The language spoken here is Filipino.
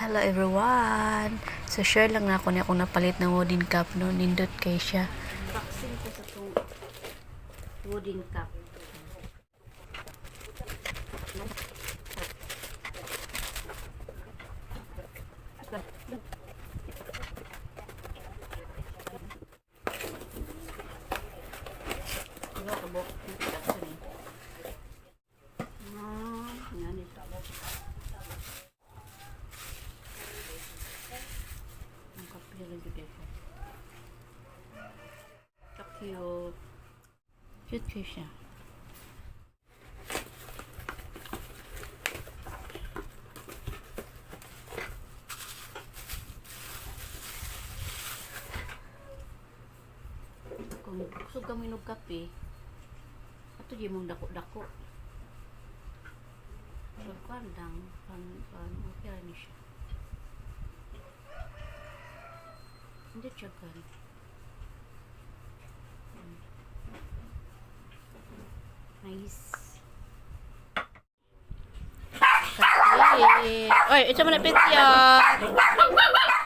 Hello everyone! So share lang na ako niya kung napalit ng wooden cup no, nindot kay siya. Unboxing ko sa itong wooden cup. Diba, kabok? Ito. So cute. Cute cute siya. Kung gusto kami ng kape, ato di mong dako-dako. So, kwan lang, pan, pan, okay ni siya. Hindi kan. Nice. Kape. Oy, ito mo na pizza.